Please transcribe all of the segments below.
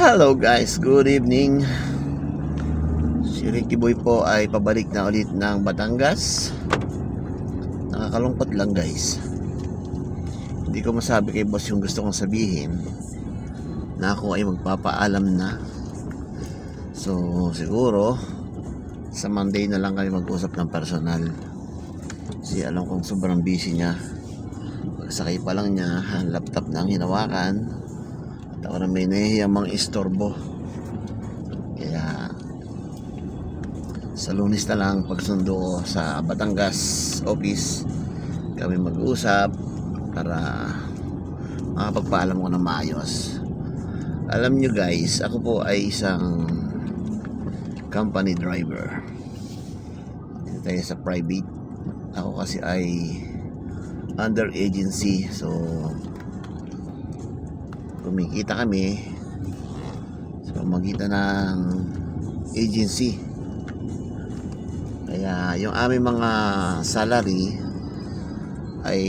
Hello guys, good evening. Si Ricky Boy po ay pabalik na ulit ng Batangas. Nakakalungkot lang guys. Hindi ko masabi kay boss yung gusto kong sabihin na ako ay magpapaalam na. So siguro sa Monday na lang kami mag-usap ng personal. Kasi alam kong sobrang busy niya. Pagsakay pa lang niya, laptop na ang hinawakan. At ako na may nahihiyang mga istorbo. Kaya sa lunis na lang pagsundo ko sa Batangas office kami mag-uusap para makapagpaalam ko ng maayos. Alam nyo guys, ako po ay isang company driver. Dito tayo sa private. Ako kasi ay under agency. So, kumikita kami sa pamagitan ng agency. Kaya yung aming mga salary ay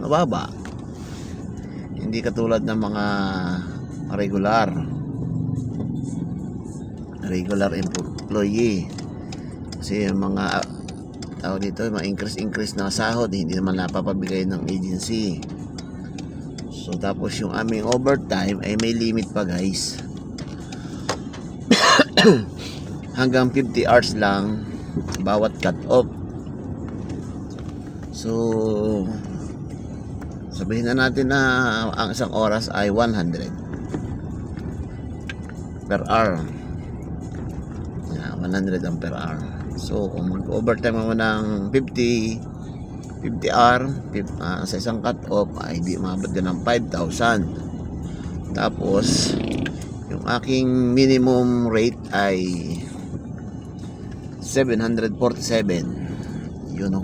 mababa. Hindi katulad ng mga regular regular employee. Kasi yung mga tao dito, mga increase-increase na sahod, hindi naman napapabigay ng agency. So tapos yung aming overtime ay may limit pa guys. Hanggang 50 hours lang bawat cut off. So sabihin na natin na ang isang oras ay 100 per hour. Yeah, 100 ang per hour. So kung mag-overtime mo ng 50 50 hour fif- ah, sa isang cut off ay di umabot ka ng 5,000 tapos yung aking minimum rate ay 747 yun o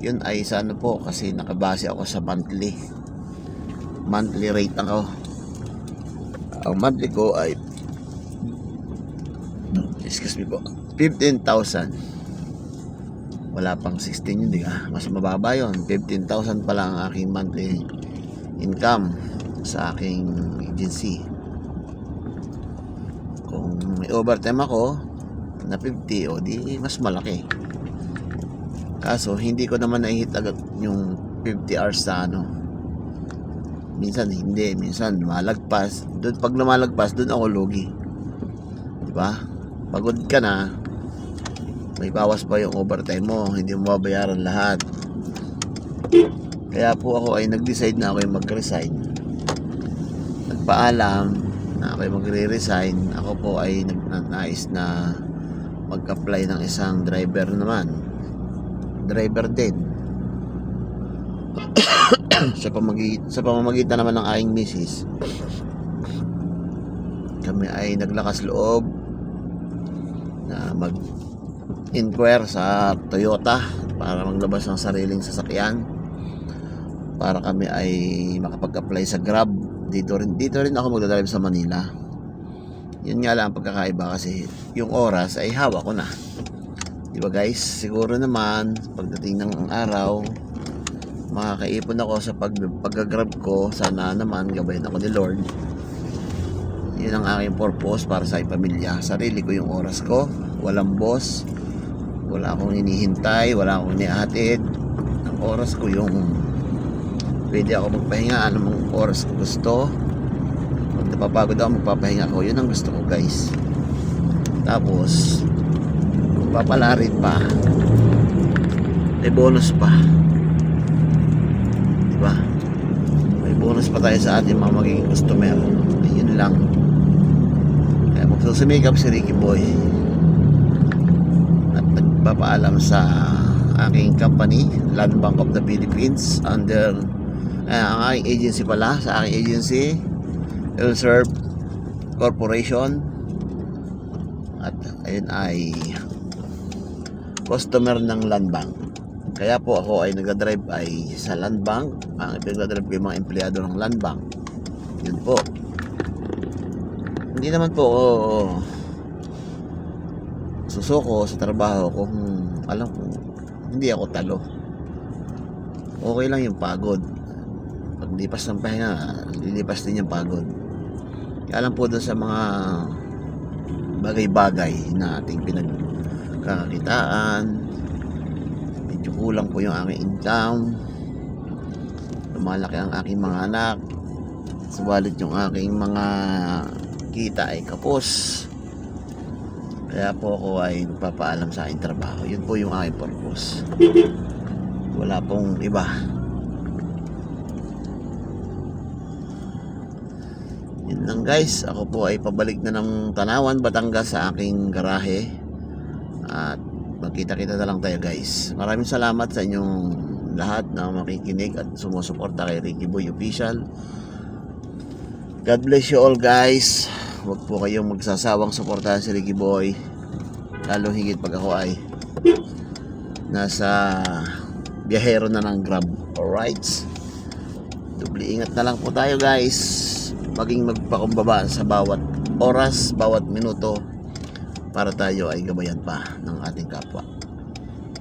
yun ay sa ano po kasi nakabase ako sa monthly. Monthly rate ako. Ang monthly ko ay excuse me po 15,000 wala pang 16 yun di ka mas mababa yun. 15,000 pa lang ang aking monthly income sa aking agency. Kung may overtime ako na 50 o di mas malaki. Kaso hindi ko naman nahihit agad yung 50 hours sa ano. Minsan hindi. Minsan malagpas doon pag lumalagpas doon ako lugi. Di ba? Pagod ka na may bawas pa yung overtime mo hindi mo babayaran lahat. Kaya po ako ay nag-decide na ako ay mag-resign. Nagpaalam na ako magre-resign. Ako po ay nagnanais na mag-apply ng isang driver naman. Driver din. Sa pamamagitan sa pamamagitan naman ng aking misis kami ay naglakas loob na mag inquire sa Toyota para maglabas ng sariling sasakyan. Para kami ay makapag-apply sa Grab. Dito rin dito rin ako magdadrive sa Manila. Yun nga lang ang pagkakaiba kasi yung oras ay hawak ko na. Di ba guys? Siguro naman pagdating ng araw makakaipon ako sa pag pagga-grab ko. Sana naman gabayan ako ni Lord. Yun ang aking purpose para sa pamilya sarili ko yung oras ko. Walang boss wala akong hinihintay wala akong inihatid ang oras ko yung pwede ako magpahinga. Anong oras ko gusto? Pag napapagod ako magpapahinga ako. Yun ang gusto ko guys. Tapos papalarin pa. May bonus pa. Diba? May bonus pa tayo sa ating mga magiging customer. Yun lang. Kaya magsusumikap si Ricky Boy nagpapaalam sa aking company Land Bank of the Philippines under eh, ang aking agency pala sa aking agency Ilserv Corporation. At ayun ay customer ng Land Bank. Kaya po ako ay nagdadrive ay sa Land Bank. Ang ipinagdadrive ko yung mga empleyado ng Land Bank. Yun po. Hindi naman po oh, susuko sa trabaho kung alam ko hindi ako talo okay lang yung pagod pag lipas ng pahinga lilipas din yung pagod Kaya lang po doon sa mga bagay-bagay na ating pinagkakakitaan. Medyo kulang po yung aking income. Lumalaki ang aking mga anak. Subalit yung aking mga kita ay kapos. Kaya po ako ay nagpapaalam sa aking trabaho. Yun po yung aking purpose. Wala pong iba. Yun lang guys. Ako po ay pabalik na ng Tanawan, Batangas sa aking garahe. At magkita-kita na lang tayo guys. Maraming salamat sa inyong lahat na makikinig at sumusuporta kay Ricky Boy Official. God bless you all guys. Huwag po kayong magsasawang suportahan si Ricky Boy. Lalo higit pag ako ay nasa biyahero na ng Grab. Alright? Dubli ingat na lang po tayo guys. Maging magpakumbaba sa bawat oras, bawat minuto para tayo ay gabayan pa ng ating kapwa.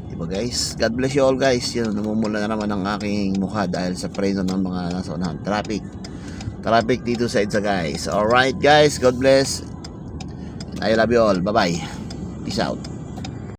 Diba guys? God bless you all guys. Yun, namumula na naman ang aking mukha dahil sa preno ng mga nasa unahan. Traffic. Traffic dito sa EDSA guys. Alright guys, God bless. I love you all. Bye bye. Peace out.